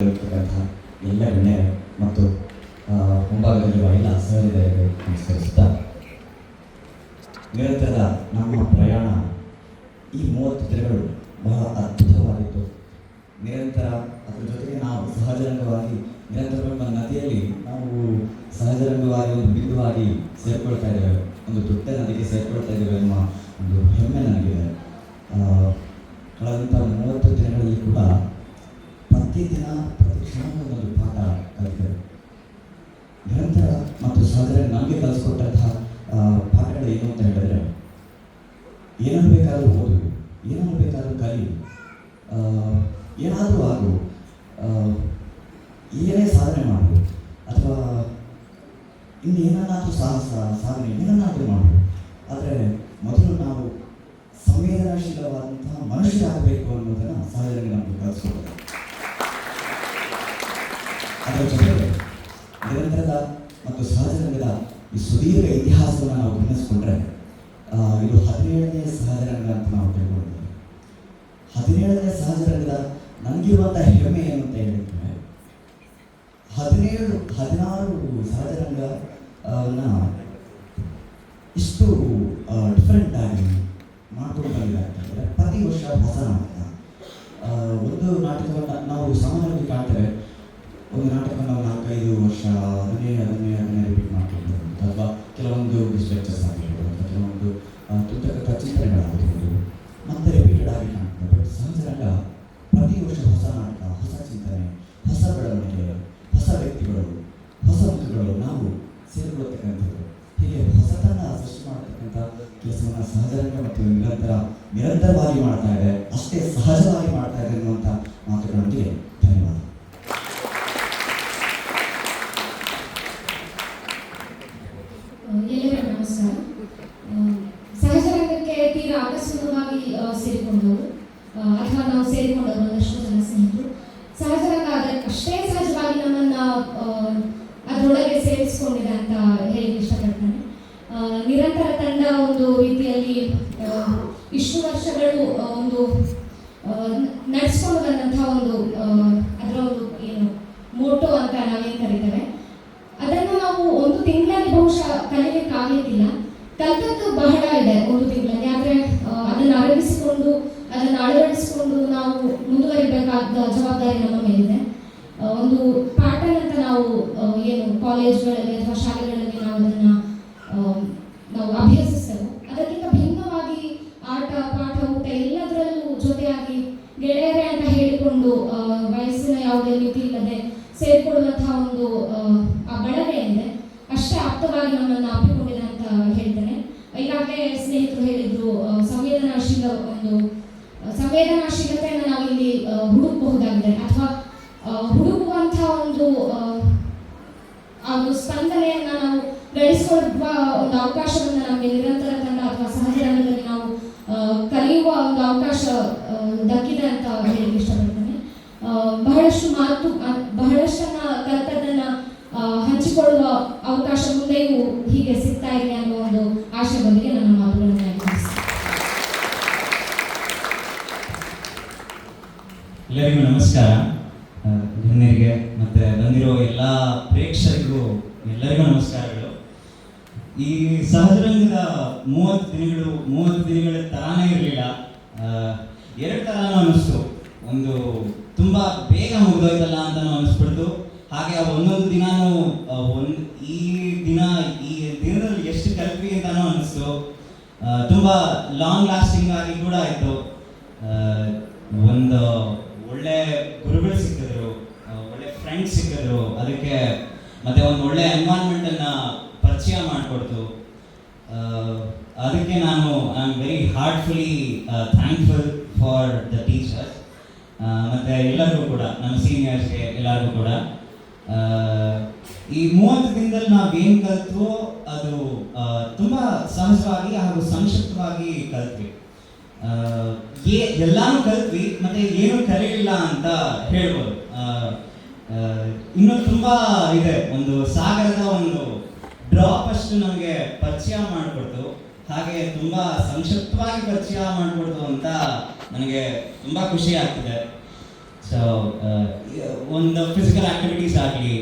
ಎಲ್ಲ ಗಣ್ಯರು ಮತ್ತು ಮುಂಭಾಗದಲ್ಲಿರುವ ಎಲ್ಲ ಸಹೋದರರಿಗೆ ನಮಸ್ಕರಿಸುತ್ತಾ, ನಿರಂತರ ನಮ್ಮ ಪ್ರಯಾಣ ಈ ಮೂವತ್ತು ದಿನಗಳು ಬಹಳ ಅದ್ಭುತವಾಗಿತ್ತು. ನಿರಂತರ ಅದರ ಜೊತೆಗೆ ನಾವು ಸಹಜರಂಗವಾಗಿ, ನಿರಂತರವೆಂಬ ನದಿಯಲ್ಲಿ ನಾವು ಸಹಜರಂಗವಾಗಿ ಒಂದು ಬಿಂದುವಾಗಿ ಸೇರ್ಕೊಳ್ತಾ ಇದ್ದೇವೆ. ಒಂದು ದೊಡ್ಡ ನದಿಗೆ ಸೇರ್ಕೊಳ್ತಾ ಇದ್ದೇವೆ ಎನ್ನುವ ಒಂದು ಹೆಮ್ಮೆ ನನಗಿದೆ. ಕಳೆದಂಥ ಮೂವತ್ತು ದಿನಗಳಲ್ಲಿ ಕೂಡ ಪ್ರತಿದಿನ ಪ್ರತಿ ಕ್ಷಣವೂ ಒಂದೊಂದು ಪಾಠ ಕಲಿತೇವೆ ನಿರಂತರ ಮತ್ತು ಸಹಜ ನಮಗೆ ಕಲಿಸ್ಕೊಟ್ಟಂತಹ ಪಾಠಗಳು ಏನು ಅಂತ ಹೇಳಿದ್ರೆ ಏನನ್ನು ಬೇಕಾದರೂ ಓದು ಏನನ್ನು ಬೇಕಾದರೂ ಕಲಿ ಏನಾದರೂ ಆಗು ಏನೇ ಸಾಧನೆ ಮಾಡು ಅಥವಾ ಇನ್ನೇನನ್ನಾದರೂ ಸಾಹಸ ಸಾಧನೆ ಏನನ್ನಾದರೂ ಮಾಡು ಆದರೆ ಮೊದಲು ನಾವು ಸಂವೇದನಾಶೀಲವಾದಂತಹ ಮನುಷ್ಯರಾಗಬೇಕು ಅನ್ನೋದನ್ನು ಸಹಜವಾಗಿ ನಮಗೆ ಕಲಿಸ್ಕೊಡ್ತಾರೆ ಅದರ ಜೊತೆಗೆ ನಿರಂತರದ ಮತ್ತು ಸಹಜರಂಗದ ಈ ಸುದೀರ್ಘ ಇತಿಹಾಸವನ್ನು ನಾವು ಗಮನಿಸಿಕೊಂಡ್ರೆ ಇದು ಹದಿನೇಳನೇ ಸಹಜರಂಗ ಅಂತ ನಾವು ತಿಳ್ಕೊಂಡಿದ್ದೇವೆ. ಹದಿನೇಳನೇ ಸಹಜರಂಗದ ನನಗಿರುವಂಥ ಹೆಮ್ಮೆ ಏನು ಅಂತ ಹೇಳಿದ್ರೆ, ಹದಿನೇಳು, ಹದಿನಾರು ಸಹಜರಂಗ ಅವನ್ನ ಇಷ್ಟು ಡಿಫ್ರೆಂಟ್ ಆಗಿ ಮಾಡ್ಕೊಂಡು ಅಂತಂದರೆ ಪ್ರತಿ ವರ್ಷ ಹೊಸ ನಾಟಕ ಒಂದು ನಾಟಕವನ್ನು ನಾವು ಸಾಮಾನ್ಯವಾಗಿ ಕಾಣ್ತೇವೆ. ಒಂದು ನಾಟಕ ನಾವು ನಾಲ್ಕೈದು ವರ್ಷ ಅದನ್ನೇ ಅದನ್ನೇ ಅದನ್ನೇ ರಿಪೀಟ್ ಮಾಡ್ತಿರ್ಬೋದು. ಅಥವಾ ಕೆಲವೊಂದು ಲೆಕ್ಚರ್ಸ್ ಆಗಿರ್ಬೋದು ಕೆಲವೊಂದು ತುಂಬ ಚಿಂತನೆಗಳಾಗಿರ್ಬೋದು. ಮತ್ತೆ ರಿಪೀಟೆಡ್ ಆಗಿ ಕಾಣ್ತದೆ. ಬಟ್ ಸಹಜರಂಗ ಪ್ರತಿ ವರ್ಷ ಹೊಸ ನಾಟಕ, ಹೊಸ ಚಿಂತನೆ, ಹೊಸ ಬೆಳವಣಿಗೆ, ಹೊಸ ವ್ಯಕ್ತಿಗಳು, ಹೊಸ ಮುಖಗಳು ನಾವು ಸೇರಿಕೊಳ್ಳತಕ್ಕಂಥದ್ದು ಹೀಗೆ ಹೊಸತನ ಸೃಷ್ಟಿ ಮಾಡತಕ್ಕಂಥ ಕೆಲಸವನ್ನು ಸಹಜರಂಗ ಮತ್ತು ನಿರಂತರ, ನಿರಂತರವಾಗಿ ಮಾಡ್ತಾ ಇದೆ, ಅಷ್ಟೇ ಸಹಜವಾಗಿ ಮಾಡ್ತಾ ಇದೆ ಅನ್ನುವಂಥ ಮಾತುಗಳೊಂದಿಗೆ ಧನ್ಯವಾದ ಎಲ್ಲರಿಗೂ ನಮಸ್ಕಾರ ಆ, ಸಹಜ ರಂಗಕ್ಕೆ ಆಕಸ್ಮಿಕವಾಗಿ ಸೇರಿಕೊಂಡವರು. ಅಥವಾ ನಾವು ಸೇರಿಕೊಂಡವರು ಒಂದಷ್ಟು ಜನ ಸ್ನೇಹಿತರು. ಸಹಜವಾಗಿ ಅಷ್ಟೇ ಸಹಜವಾಗಿ ನಮ್ಮನ್ನ ಅದರೊಳಗೆ ಸೇರಿಸಿಕೊಂಡಿದೆ ಅಂತ ಹೇಳಿ ಇಷ್ಟಪಡ್ತಾನೆ. ನಿರಂತರ ತಂಡ ಒಂದು ರೀತಿಯಲ್ಲಿ ಇಷ್ಟು ವರ್ಷಗಳು ಒಂದು ನಡೆಸ್ಕೊಂಡು ಬಂದಂತಹ ಒಂದು ಅದರ ಒಂದು ಏನು, ಮೋಟೋ ಅಂತ ನಾವೇನು ಕರಿತೇವೆ. ಅದನ್ನು ನಾವು ಒಂದು ತಿಂಗಳಲ್ಲಿ ಬಹುಶಃ ಕಲಿಯಲಿಕ್ಕೆ ಆಗಲಿಕ್ಕಿಲ್ಲ ಕಲ್ತದ್ದು ಬಹಳ ಇದೆ, ಒಂದು ತಿಂಗಳಲ್ಲಿ. ಆದ್ರೆ ಅದನ್ನು ಅಳವಡಿಸಿಕೊಂಡು ನಾವು ಮುಂದುವರಿಬೇಕಾದ ಜವಾಬ್ದಾರಿ ನಮ್ಮ ಮೇಲಿದೆ. ಒಂದು ಪ್ಯಾಟರ್ನ್ ಅಂತ ನಾವು ಏನು ಕಾಲೇಜ್ಗಳಲ್ಲಿ ಅಥವಾ ಶಾಲೆಗಳಲ್ಲಿ ನಾವು ಅದನ್ನ ನಾವು ಅಭ್ಯಸಿಸಲು ಅದಕ್ಕಿಂತ ಭಿನ್ನವಾಗಿ ಆಟ ಪಾಠ ಊಟ ಎಲ್ಲದರಲ್ಲೂ ಜೊತೆಯಾಗಿ ಗೆಳೆಯರೇ ಅಂತ ಹೇಳಿಕೊಂಡು ವಯಸ್ಸಿನ ಯಾವುದೇ ಮಿತಿ ಇಲ್ಲದೆ ಸೇರಿಕೊಳ್ಳುವಂತಹ ಒಂದು ಆ, ಬಳಕೆ ಏನಿದೆ ಅಷ್ಟೇ ಆಪ್ತವಾಗಿ ನಮ್ಮನ್ನು ಅಪ್ಪಿಕೊಂಡಿದೆ ಅಂತ ಹೇಳ್ತೇನೆ. ಈಗಾಗಲೇ ಸ್ನೇಹಿತರು ಹೇಳಿದ್ರು ಸಂವೇದನಾ ಸಂವೇದನಾಶೀಲತೆಯನ್ನು ನಾವಿಲ್ಲಿ ಇಲ್ಲಿ ಹುಡುಕಬಹುದಾಗಿದೆ. ಅಥವಾ ಹುಡುಕುವಂತಹ ಒಂದು ಆ, ಒಂದು ಸ್ಪಂದನೆಯನ್ನ ನಾವು ಗಳಿಸಿಕೊಳ್ಳುವ ಒಂದು ಅವಕಾಶವನ್ನು ನಮಗೆ ನಿರಂತರ ತಂಡ ಅಥವಾ ಸಹಜ ನಾವು ಕಲಿಯುವ ಒಂದು ಅವಕಾಶ ದಕ್ಕಿದೆ ಅಂತ ಹೇಳಿ ಇಷ್ಟಪಡ್ತೇನೆ. ಬಹಳಷ್ಟು ಮಾತು ಬಹಳಷ್ಟನ್ನ ಕಲ್ತದ್ದನ್ನ ಹಂಚಿಕೊಳ್ಳುವ ಅವಕಾಶ ಮುಂದೆಯೂ ಹೀಗೆ ಸಿಗ್ತಾ ಎಲ್ಲರಿಗೂ ನಮಸ್ಕಾರ. ಧನ್ಯರಿಗೆ ಮತ್ತೆ ಬಂದಿರೋ ಎಲ್ಲ ಪ್ರೇಕ್ಷಕರಿಗೂ ಎಲ್ಲರಿಗೂ ನಮಸ್ಕಾರಗಳು. ಈ ಸಹಜರಂಗದ ಮೂವತ್ತು ದಿನಗಳು, ಮೂವತ್ತು ದಿನಗಳ ತರಾನೇ ಇರಲಿಲ್ಲ. ಎರಡು ಥರನೂ ಅನಿಸ್ತು ಒಂದು ತುಂಬ ಬೇಗ ಮುಗಿದೋಯ್ತಲ್ಲ ಅಂತಲೂ ಅನಿಸ್ಬಿಡ್ತು ಹಾಗೆ ಆ ಒಂದೊಂದು ದಿನಾನು ಒಂದು, ಈ ದಿನ, ಈ ದಿನದಲ್ಲಿ ಎಷ್ಟು ಕಲ್ಪಿ ಅಂತಾನೂ ಅನಿಸ್ತು ತುಂಬ ಲಾಂಗ್ ಲಾಸ್ಟಿಂಗ್ ಆಗಿ ಕೂಡ ಆಯಿತು. ಒಂದು ಒಳ್ಳೆ ಗುರುಗಳು ಸಿಕ್ಕಿದ್ರು ಒಳ್ಳೆ ಫ್ರೆಂಡ್ಸ್ ಸಿಕ್ಕಿದ್ರು. ಅದಕ್ಕೆ ಮತ್ತೆ ಒಂದು ಒಳ್ಳೆ ಎನ್ವೈರ್ನ್ಮೆಂಟ್ ಅನ್ನ ಪರಿಚಯ ಮಾಡಿಕೊಡ್ತು. ಅದಕ್ಕೆ ನಾನು I am very heartfully thankful for the teachers ಮತ್ತೆ ಎಲ್ಲರಿಗೂ ಕೂಡ, ನಮ್ಮ ಸೀನಿಯರ್ಸ್ಗೆ ಎಲ್ಲರಿಗೂ ಕೂಡ. ಈ ಮೂವತ್ತು ದಿನದಲ್ಲಿ ನಾವೇನು ಕಲ್ತ್ವೋ ಅದು ತುಂಬ ಸಹಜವಾಗಿ ಹಾಗೂ ಸಂಕ್ಷಿಪ್ತವಾಗಿ ಕಲ್ತ್ವಿ. ಎಲ್ಲಾನು ಕಲ್ತ್ವಿ, ಮತ್ತೆ ಏನು ಕಲಿಯಿಲ್ಲ ಅಂತ ಹೇಳ್ಬೋದು. ಇನ್ನು ತುಂಬಾ ಇದೆ. ಒಂದು ಸಾಗರದ ಒಂದು ಡ್ರಾಪ್ ಅಷ್ಟು ನಮಗೆ ಪರಿಚಯ ಮಾಡಿಕೊಡ್ತು. ಹಾಗೆ ತುಂಬಾ ಸಂಕ್ಷಿಪ್ತವಾಗಿ ಪರಿಚಯ ಮಾಡಿಕೊಡ್ತು ಅಂತ ನನಗೆ ತುಂಬಾ ಖುಷಿ ಆಗ್ತಿದೆ. ಸೊ ಒಂದು ಫಿಸಿಕಲ್ ಆಕ್ಟಿವಿಟೀಸ್ ಆಗಲಿ